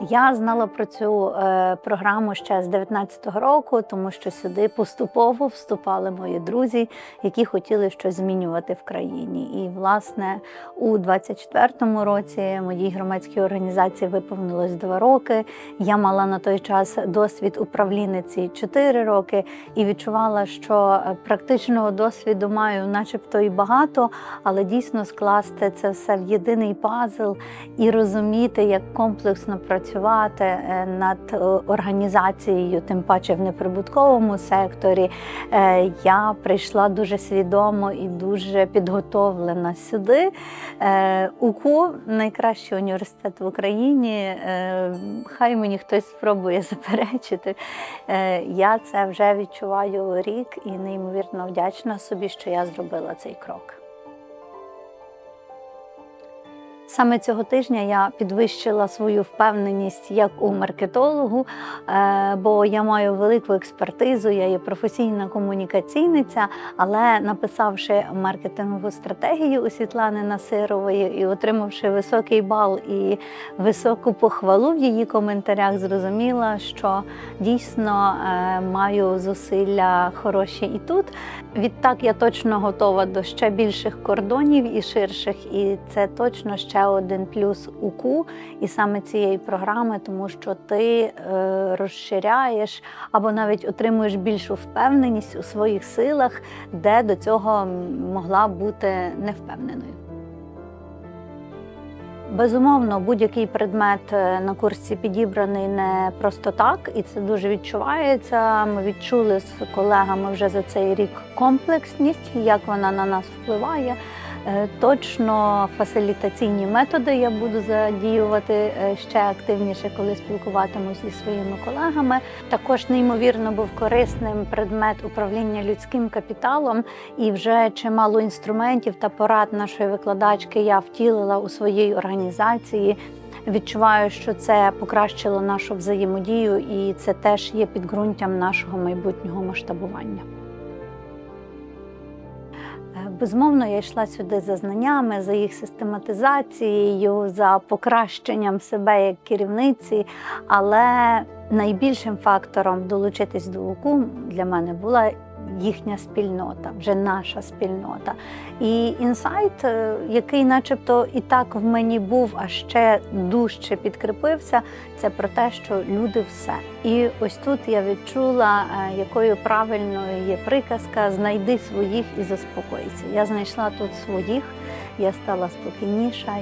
Я знала про цю е, програму ще з 19-го року, тому що сюди поступово вступали мої друзі, які хотіли щось змінювати в країні. І, власне, у 24-му році моїй громадській організації виповнилось два роки. Я мала на той час досвід управлінниці 4 роки і відчувала, що е, практичного досвіду маю, начебто, і багато, але дійсно скласти це все в єдиний пазл і розуміти, як комплексно працювати е, над е, організацією, тим паче в неприбутковому секторі. Е, Я прийшла дуже свідомо і дуже підготовлена сюди. УКУ найкращий університет в Україні. Хай мені хтось спробує заперечити. Я це вже відчуваю рік і неймовірно вдячна собі, що я зробила цей крок. Саме цього тижня я підвищила свою впевненість як у маркетологу, е, бо я маю велику експертизу, я є професійна комунікаційниця, але написавши маркетингову стратегію у Світлани Насирової і отримавши високий бал і високу похвалу в її коментарях, зрозуміла, що дійсно е, маю зусилля хороші і тут. Відтак я точно готова до ще більших кордонів і ширших, і це точно ще один плюс УКУ і саме цієї програми, тому що ти е, розширяєш або навіть отримуєш більшу впевненість у своїх силах, де до цього могла бути невпевненою. Безумовно, будь-який предмет е, на курсі підібраний не просто так, і це дуже відчувається. Ми відчули з колегами вже за цей рік комплексність, як вона на нас впливає. Е, Точно фасилітаційні методи я буду задіювати е, ще активніше, коли спілкуватимусь зі своїми колегами. Також неймовірно був корисним предмет управління людським капіталом, і вже чимало інструментів та порад нашої викладачки я втілила у своїй організації. Відчуваю, що це покращило нашу взаємодію, і це теж є підґрунтям нашого майбутнього масштабування. Безумовно, я йшла сюди за знаннями, за їх систематизацією, за покращенням себе як керівниці. Але найбільшим фактором долучитись до УКУ для мене була їхня спільнота, вже наша спільнота. І інсайт, е, який, начебто, і так в мені був, а ще дужче підкріпився, це про те, що люди все. І ось тут я відчула, е, якою правильною є приказка знайди своїх і заспокойся. Я знайшла тут своїх, я стала спокійніша.